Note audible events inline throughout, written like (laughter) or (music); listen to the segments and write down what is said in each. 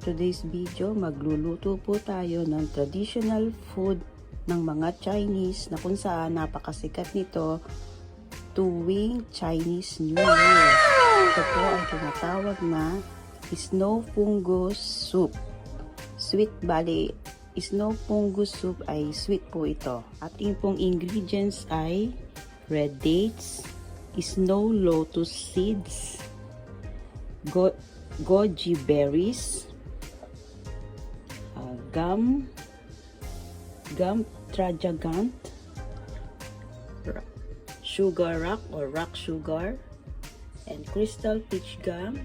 today's video, magluluto po tayo ng traditional food ng mga Chinese na kung saan napakasikat nito tuwing Chinese New Year. Ito po ay tinatawag na snow fungus soup. Sweet bali, snow fungus soup ay sweet po ito. Ating pong ingredients ay red dates, snow lotus seeds, goji berries, uh, gum, gum trajagant, sugar rock or rock sugar, and crystal peach gum,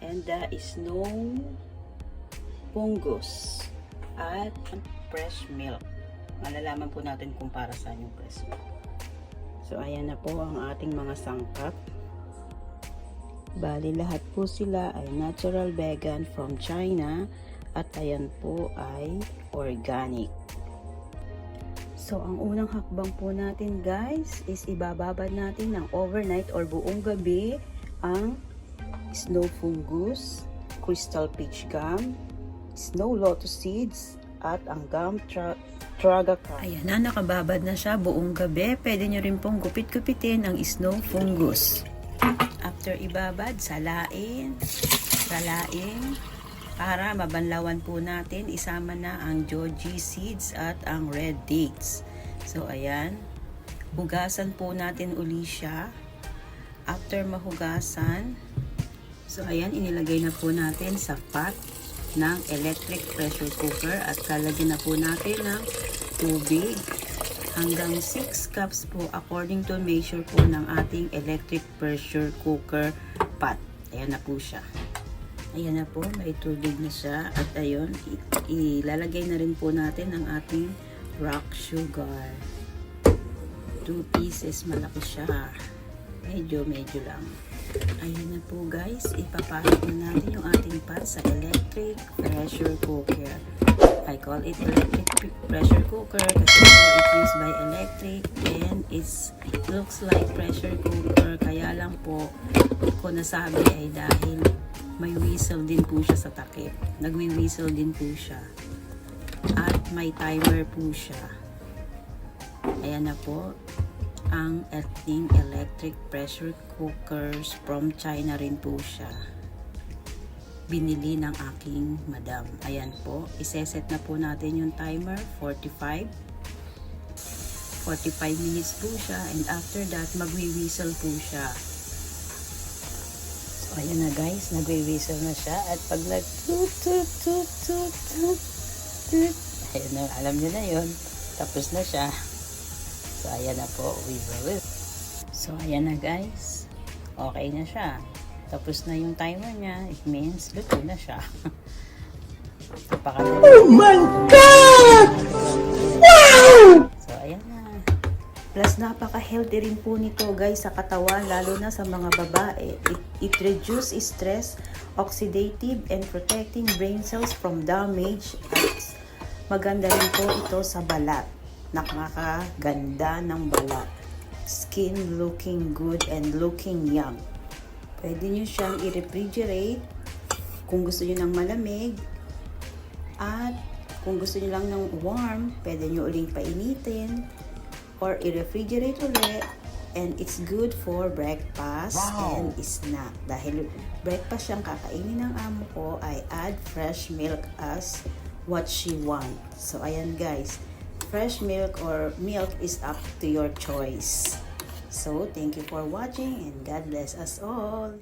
and the snow fungus, at fresh milk. Malalaman po natin kung para saan yung fresh milk. So, ayan na po ang ating mga sangkap. Bali, lahat po sila ay natural vegan from China at ayan po ay organic. So, ang unang hakbang po natin guys is ibababad natin ng overnight or buong gabi ang snow fungus, crystal peach gum, snow lotus seeds, at ang gum tra tragaca. Ayan na, nakababad na siya buong gabi. Pwede nyo rin pong gupit-gupitin ang snow fungus. After ibabad, salain, salain, para mabanlawan po natin, isama na ang goji seeds at ang red dates. So, ayan. Hugasan po natin uli siya. After mahugasan, so ayan, inilagay na po natin sa pot ng electric pressure cooker at lalagyan na po natin ng tubig hanggang 6 cups po according to measure po ng ating electric pressure cooker pot. Ayan na po siya. Ayan na po, may tubig na siya. At ayun, ilalagay na rin po natin ang ating rock sugar. 2 pieces, malaki siya. Medyo, medyo lang. Ayan na po guys, ipapasok na natin yung ating pot sa electric pressure cooker. I call it electric pressure cooker kasi po it used by electric and it's, it looks like pressure cooker. Kaya lang po, ko nasabi ay dahil may whistle din po siya sa takip. Nagwi-whistle din po siya. At may timer po siya. Ayan na po ang ating electric pressure cookers from China rin po siya. Binili ng aking madam. Ayan po, iseset na po natin yung timer, 45. 45 minutes po siya and after that, magwi-whistle po siya. So, ayan na guys, nagwi-whistle na siya at pag nag toot toot toot toot toot toot ayun na, alam niyo na yun. Tapos na siya. So, ayan na po, whistle. So, ayan na guys. Okay na siya. Tapos na yung timer niya. It means, luto na siya. (laughs) Oh my God! Wow! So, ayan na. Plus, napaka-healthy rin po nito guys sa katawan, lalo na sa mga babae. It, it reduces stress, oxidative, and protecting brain cells from damage. At maganda rin po ito sa balat. Nakakaganda ng balat. Skin looking good and looking young. Pwede nyo siyang i-refrigerate kung gusto nyo ng malamig. At kung gusto nyo lang ng warm, pwede nyo uling painitin or i-refrigerate ulit. And it's good for breakfast Wow. and snack. Dahil breakfast siyang kakainin ng amo ko, I add fresh milk as what she want. So, ayan guys. Fresh milk or milk is up to your choice. So, thank you for watching and God bless us all.